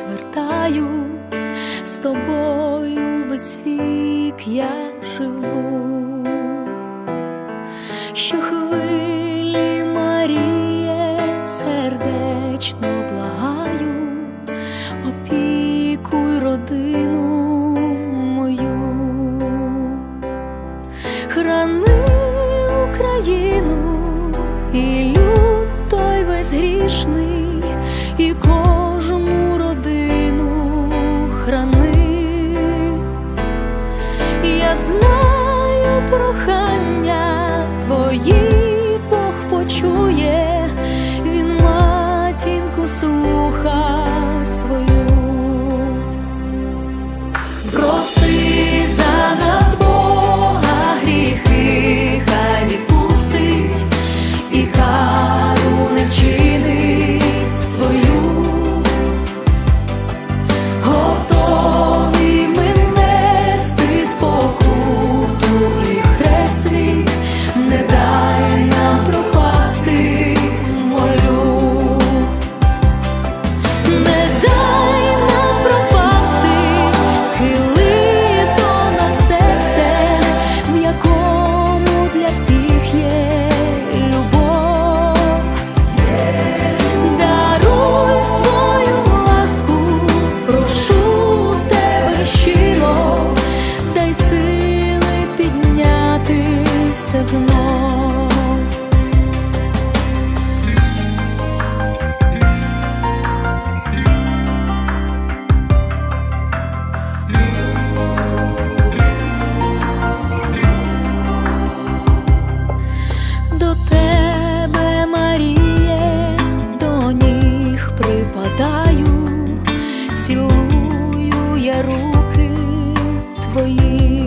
звертаюсь. З тобою весь вік я живу, що хвилі Маріє сердечно благаю, опікуй родину мою, храни Україну і люд той весь прохання твої Бог почує, він матінку слуха піднятися знов. До тебе, Маріє, до ніг припадаю, цілую я руки твої,